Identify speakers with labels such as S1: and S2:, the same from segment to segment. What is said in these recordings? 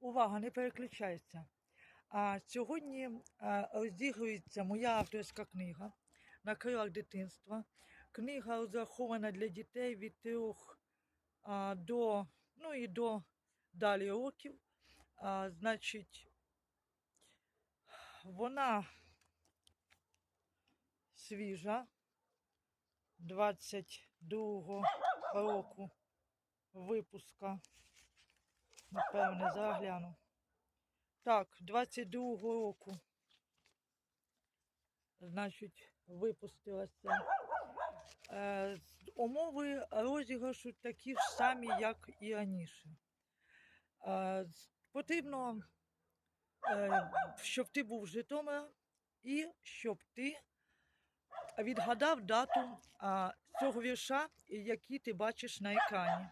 S1: Увага, не переключайся. А сьогодні розігрується моя авторська книга на крилах дитинства. Книга розрахована для дітей від трьох до, ну і до далі років. А, значить, вона свіжа 22 року випуска. Напевне, загляну. Так, 22-го року. Значить, випустилася. Е, умови розіграшу такі ж самі, як і раніше. Е, потрібно, е, щоб ти був з Житомира і щоб ти відгадав дату а, цього вірша, який ти бачиш на екрані.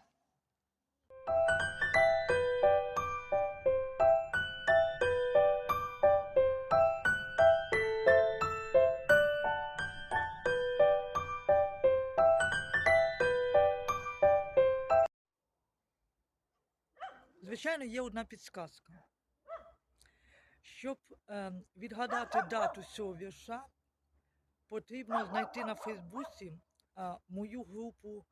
S1: Звичайно, є одна підсказка. Щоб е, відгадати дату цього вірша, потрібно знайти на Фейсбуці а, мою групу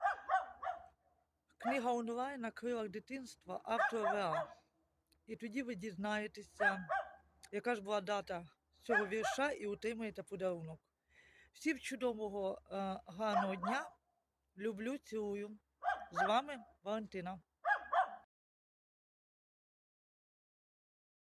S1: Книга онлайн на крилах дитинства автора ВА. І тоді ви дізнаєтеся, яка ж була дата цього вірша і отримаєте подарунок. Всім чудового е, гарного дня. Люблю, цілую. З вами Валентина.